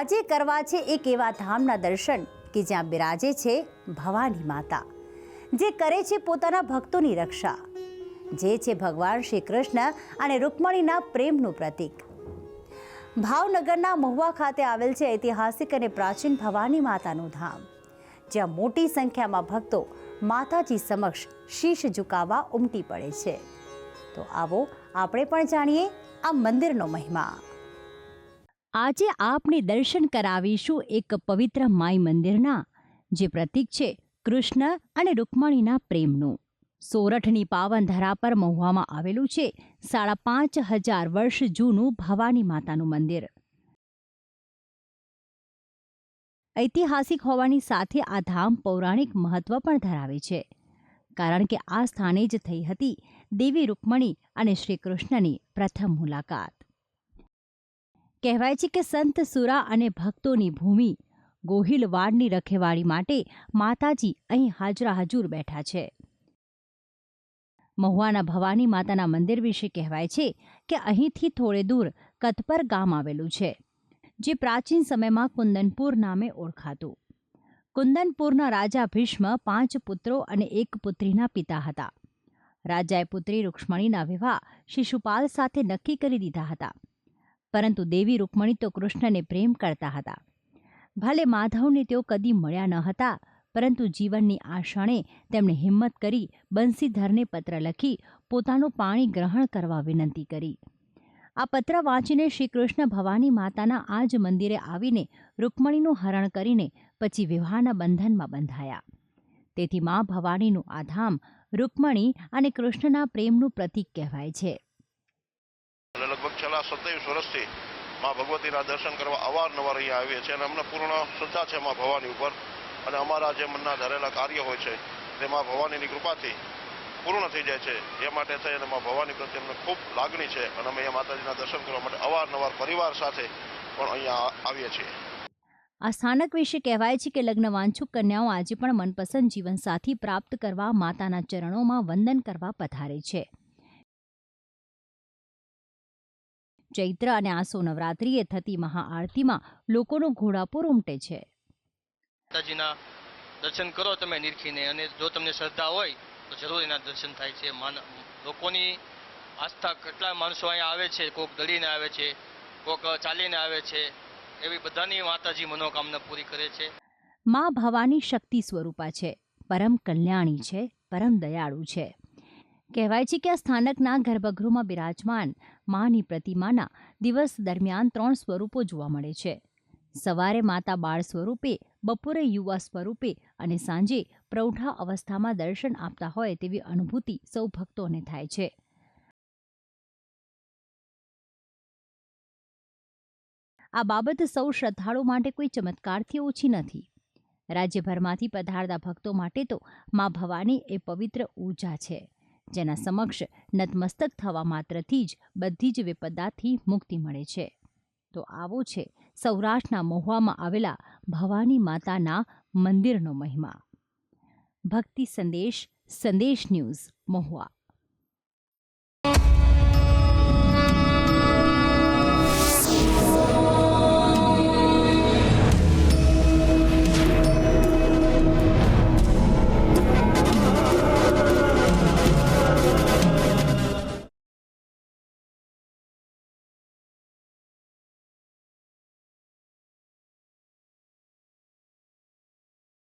આજે કરવા છે એક એવા ધામના દર્શન કે જ્યાં બિરાજે છે ભવાની માતા, જે કરે છે પોતાના ભક્તોની રક્ષા. જે છે ભગવાન શ્રી કૃષ્ણ અને રૂકમણીના પ્રેમનું પ્રતીક. ભાવનગરના મહુવા ખાતે આવેલ છે ઐતિહાસિક અને પ્રાચીન ભવાની માતાનું ધામ, જ્યાં મોટી સંખ્યામાં ભક્તો માતાજી સમક્ષ શીશ ઝુકાવવા ઉમટી પડે છે. તો આવો આપણે પણ જાણીએ આ મંદિરનો મહિમા. આજે આપને દર્શન કરાવીશું એક પવિત્ર માઈ મંદિરના, જે પ્રતીક છે કૃષ્ણ અને રૂકમણીના પ્રેમનું. સોરઠની પાવન ધરા પર મહુવામાં આવેલું છે સાડા પાંચ હજાર વર્ષ જૂનું ભવાની માતાનું મંદિર. ઐતિહાસિક હોવાની સાથે આ ધામ પૌરાણિક મહત્વ પણ ધરાવે છે. કારણ કે આ સ્થાને જ થઈ હતી દેવી રૂકમણી અને શ્રી કૃષ્ણની પ્રથમ મુલાકાત. કહેવાય છે કે સંત સુરા અને ભક્તોની ભૂમિ ગોહિલવાડની રખેવાળી માટે માતાજી અહીં હાજરા હજુર બેઠા છે. મહુવાના ભવાની માતાના મંદિર વિશે કહેવાય છે કે અહીંથી થોડે દૂર કતપર ગામ આવેલું છે, જે પ્રાચીન સમયમાં કુંદનપુર નામે ઓળખાતું. કુંદનપુરના રાજા ભીષ્મ પાંચ પુત્રો અને એક પુત્રીના પિતા હતા. રાજાએ પુત્રી રૂક્ષ્મણીના વિવાહ શિશુપાલ સાથે નક્કી કરી દીધા હતા. પરંતુ દેવી રૂકમણી તો કૃષ્ણને પ્રેમ કરતા હતા. ભલે માધવને તેઓ કદી મળ્યા ન હતા, પરંતુ જીવનની આ ક્ષણે તેમણે હિંમત કરી બંસીધરને પત્ર લખી પોતાનું પાણી ગ્રહણ કરવા વિનંતી કરી. આ પત્ર વાંચીને શ્રી કૃષ્ણ ભવાની માતાના આ જ મંદિરે આવીને રૂકમણીનું હરણ કરીને પછી વિવાહના બંધનમાં બંધાયા. તેથી મા ભવાનીનું આ ધામ રૂકમણી અને કૃષ્ણના પ્રેમનું પ્રતીક કહેવાય છે. છેલ્લા સત્યાવીસ વર્ષથી મા ભગવતીના દર્શન કરવા અવારનવાર અહીંયા આવીએ છીએ અને અમને પૂર્ણ શ્રદ્ધા છે મા ભવાની ઉપર. અને અમારા જે મનના ધરેલા કાર્ય હોય છે, તે મા ભવાનીની કૃપાથી પૂર્ણ થઈ જાય છે. એ માટે થઈ અને મા ભવાની પ્રત્યે અમને ખૂબ લાગણી છે અને અમે માતાજીના દર્શન કરવા માટે અવારનવાર પરિવાર સાથે પણ અહીંયા આવીએ છીએ. આ સ્થાનક વિશે કહેવાય છે કે લગ્ન વાંછુક કન્યાઓ આજે પણ મનપસંદ જીવનસાથી પ્રાપ્ત કરવા માતાના ચરણોમાં વંદન કરવા પધારે છે. ચૈત્ર અને આસો નવરાત્રિએ થતી મહાઆરતીમાં લોકોનો ઘોડાપુર ઉમટે છે. માતાજીના દર્શન કરો તમે નિરખીને અને જો તમને શ્રદ્ધા હોય તો જરૂર એના દર્શન થાય છે. લોકોની આસ્થા કેટલા માણસો અહીંયા આવે છે કોક દળીને આવે છે કોક ચાલીને આવે છે એવી બધાની માતાજી મનોકામના પૂરી કરે છે. મા ભવાની શક્તિ સ્વરૂપા છે. પરમ કલ્યાણી છે પરમ દયાળુ છે. કહેવાય છે કે આ સ્થાનકના ગર્ભગૃહમાં બિરાજમાન માની પ્રતિમાના દિવસ દરમિયાન ત્રણ સ્વરૂપો જોવા મળે છે. સવારે માતા બાળ સ્વરૂપે, બપોરે યુવા સ્વરૂપે અને સાંજે પ્રૌઢા અવસ્થામાં દર્શન આપતા હોય તેવી અનુભૂતિ સૌ ભક્તોને થાય છે. આ બાબત સૌ શ્રદ્ધાળુ માટે કોઈ ચમત્કારથી ઓછી નથી. રાજ્યભરમાંથી પધારતા ભક્તો માટે તો મા ભવાની એ પવિત્ર ઊર્જા છે. જેના સમક્ષ નતમસ્તક થવા માત્રથી જ બધી જ વિપદાથી મુક્તિ મળે છે. તો આવો છે સૌરાષ્ટ્રના મહુવામાં આવેલા ભવાની માતાના મંદિરનો મહિમા. ભક્તિ સંદેશ સંદેશ ન્યૂઝ, મહુવા.